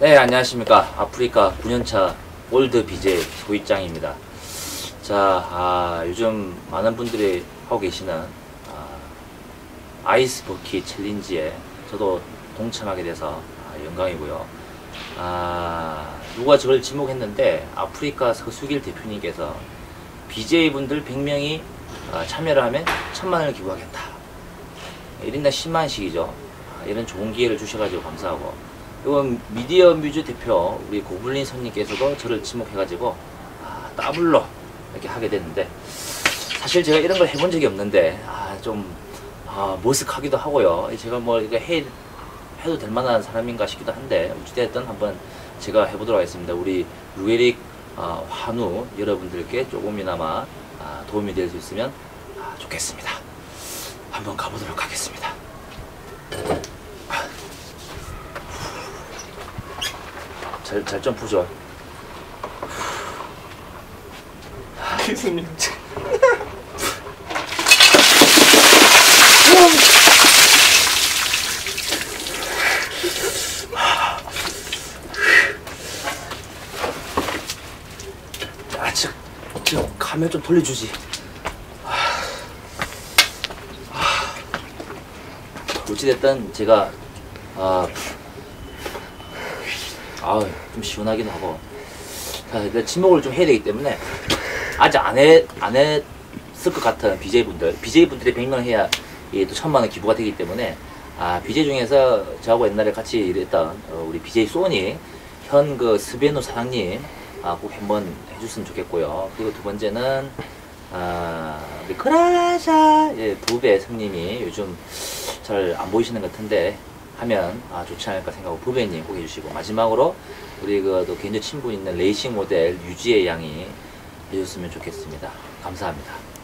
네, 안녕하십니까. 아프리카 9년차 올드 BJ 도입장입니다. 자, 아, 요즘 많은 분들이 하고 계시는 아, 아이스 버킷 챌린지에 저도 동참하게 돼서 아, 영광이고요. 아, 누가 저를 지목했는데 아프리카 서수길 대표님께서 BJ분들 100명이 아, 참여를 하면 천만 원을 기부하겠다. 1인당 10만원씩이죠. 아, 이런 좋은 기회를 주셔가지고 감사하고 이건 미디어 뮤즈 대표 우리 고블린 선님께서도 저를 지목해가지고 아, 더블로 이렇게 하게 됐는데 사실 제가 이런 걸 해본 적이 없는데 아, 좀 아, 머쓱하기도 하고요. 제가 뭐 이거 해 해도 될 만한 사람인가 싶기도 한데 어찌됐든 한번 제가 해보도록 하겠습니다. 우리 루에릭 아, 환우 여러분들께 조금이나마 아, 도움이 될 수 있으면 아, 좋겠습니다. 한번 가보도록 하겠습니다. 잘잘좀 푸죠. 아, 저, 저 가면 좀 돌려주지. 아, 아. 어찌됐든 제가 아, 아, 좀 시원하기도 하고. 자, 일단 침묵을 좀 해야 되기 때문에 아직 안 해, 안 했을 것 같은 BJ분들, BJ분들이 100명 해야 이또 천만 원 기부가 되기 때문에 아, BJ 중에서 저하고 옛날에 같이 일했던 어, 우리 BJ 소니 현 그 스베노 사장님 아, 꼭 한번 해줬으면 좋겠고요. 그리고 두 번째는 아, 우리 크라샤 예, 부배 성님이 요즘 잘 안 보이시는 것 같은데 하면 아, 좋지 않을까 생각하고 부배님 꼭 해주시고 마지막으로 우리 그또 개인적 친분 있는 레이싱 모델 유지의 양이 해줬으면 좋겠습니다. 감사합니다.